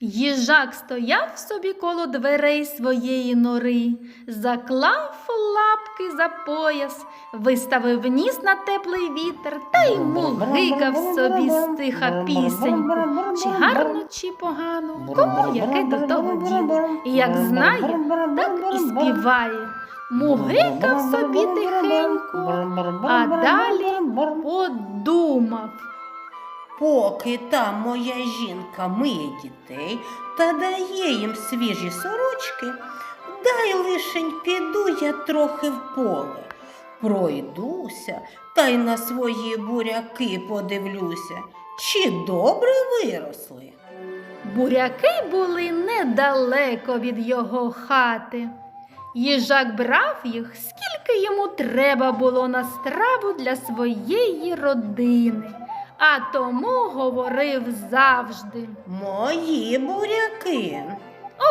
Їжак стояв собі коло дверей своєї нори, заклав лапки за пояс, виставив ніс на теплий вітер та й мугикав собі стиха пісеньку. Чи гарно, чи погано, кому яке до того діло. Як знає, так і співає. Мугикав собі тихенько, а далі подумав. Поки там моя жінка миє дітей та дає їм свіжі сорочки, дай лишень піду я трохи в поле. Пройдуся та й на свої буряки подивлюся, чи добре виросли. Буряки були недалеко від його хати. Їжак брав їх, скільки йому треба було на страву для своєї родини, а тому говорив завжди. Мої буряки.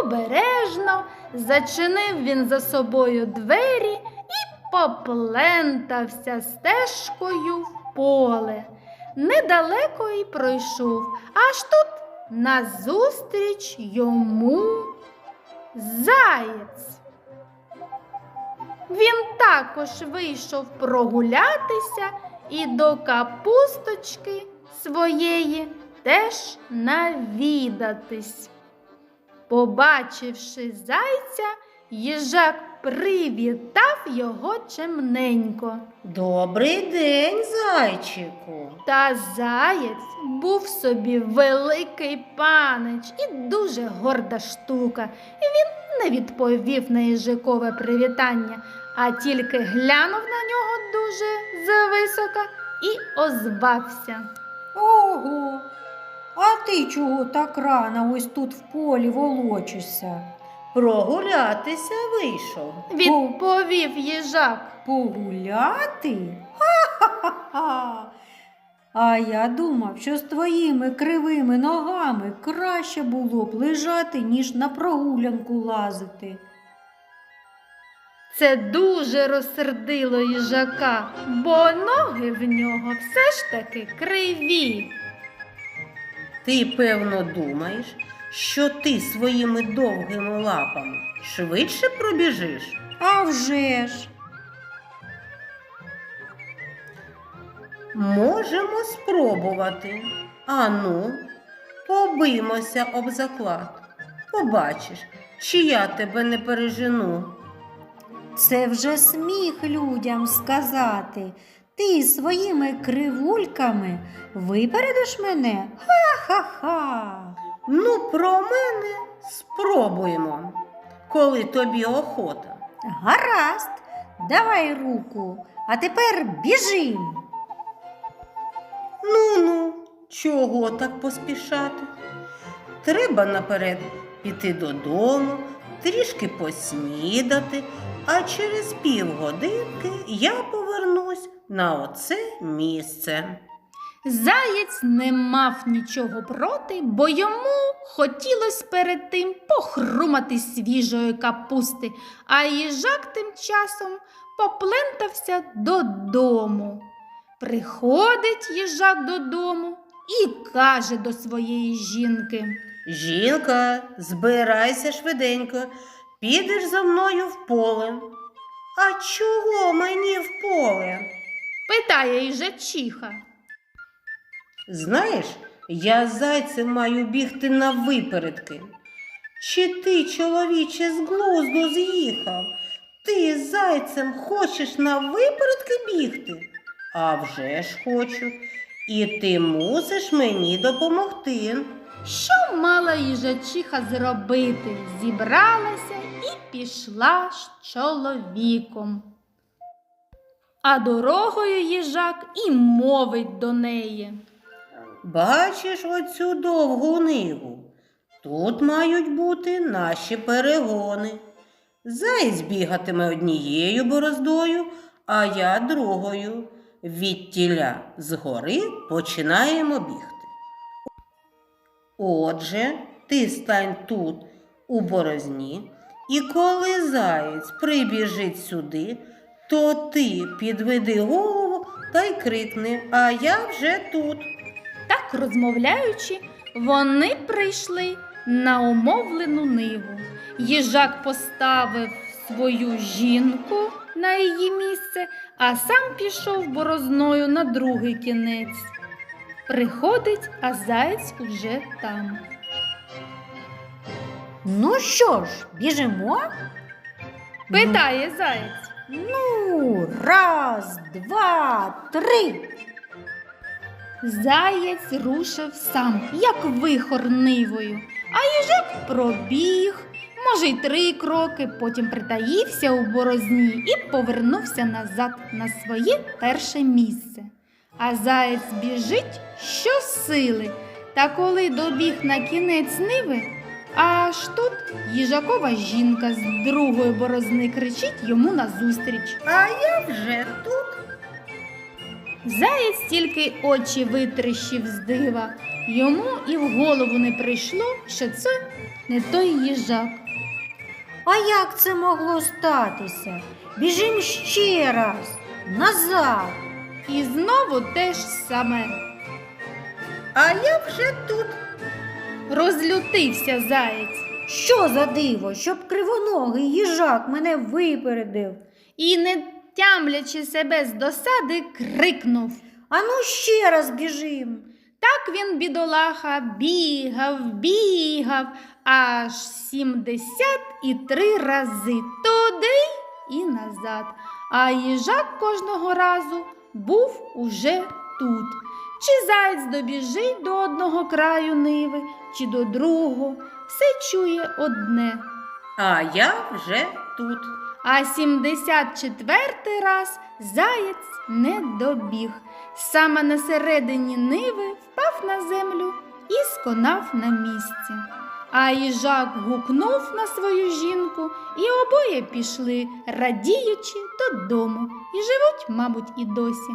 Обережно зачинив він за собою двері і поплентався стежкою в поле. Недалеко й пройшов, аж тут назустріч йому заєць. Він також вийшов прогулятися і до капусточки своєї теж навідатись. Побачивши зайця, їжак привітав його чемненько. Добрий день, зайчику. Та заєць був собі великий панич і дуже горда штука. І він не відповів на їжакове привітання, а тільки глянув на нього дуже зависока і озвався. Ого, а ти чого так рано ось тут в полі волочишся? Прогулятися вийшов. Відповів їжак. Погуляти? Ха-ха-ха! А я думав, що з твоїми кривими ногами краще було б лежати, ніж на прогулянку лазити. Це дуже розсердило їжака, бо ноги в нього все ж таки криві. Ти, певно, думаєш, що ти своїми довгими лапами швидше пробіжиш? А вже ж! Можемо спробувати. Ану, побиймося об заклад. Побачиш, чи я тебе не пережену. Це вже сміх людям сказати. Ти своїми кривульками випередиш мене? Ха-ха-ха! Ну, про мене спробуємо, коли тобі охота. Гаразд, давай руку, а тепер біжим. Ну ну, чого так поспішати? Треба наперед піти додому, трішки поснідати, а через півгодинки я повернусь на оце місце. Заєць не мав нічого проти, бо йому хотілося перед тим похрумати свіжої капусти, а їжак тим часом поплентався додому. Приходить їжак додому і каже до своєї жінки. Жінка, збирайся швиденько, підеш за мною в поле. А чого мені в поле? Питає їжачиха. Знаєш, я зайцем маю бігти на випередки. Чи ти, чоловіче, з глузду з'їхав? Ти зайцем хочеш на випередки бігти? А вже ж хочу. І ти мусиш мені допомогти. Що мала їжачиха зробити? Зібралася і пішла з чоловіком. А дорогою їжак і мовить до неї. Бачиш оцю довгу ниву? Тут мають бути наші перегони. Заєць бігатиме однією бороздою, а я другою. Відтіля згори починаємо бігти. Отже, ти стань тут, у борозні, і коли заєць прибіжить сюди, то ти підведи голову та й крикни, а я вже тут. Так розмовляючи, вони прийшли на умовлену ниву. Їжак поставив свою жінку на її місце, а сам пішов борозною на другий кінець. Приходить, а заєць уже там. Ну що ж, біжимо? Питає заєць. Ну, раз, два, три. Заєць рушив сам, як вихор нивою, а їжак пробіг, може, й три кроки, потім притаївся у борозні і повернувся назад на своє перше місце. А заєць біжить щосили, та коли добіг на кінець ниви, аж тут їжакова жінка з другої борозни кричить йому назустріч. А я вже тут. Заєць тільки очі витріщив з дива. Йому і в голову не прийшло, що це не той їжак. А як це могло статися? Біжим ще раз, назад. І знову те ж саме. А я вже тут. Розлютився заєць Що за диво, щоб кривоногий їжак мене випередив. і, не тямлячи себе з досади, крикнув. Ану ще раз біжим. Так він, бідолаха, бігав, бігав аж сімдесят і три рази туди і назад. А їжак кожного разу був уже тут. Чи заєць добіжить до одного краю ниви, чи до другого, все чує одне. А я вже тут. А 74 раз заєць не добіг. Саме на середині ниви впав на землю і сконав на місці. А їжак гукнув на свою жінку, і обоє пішли, радіючи додому, і живуть, мабуть, і досі.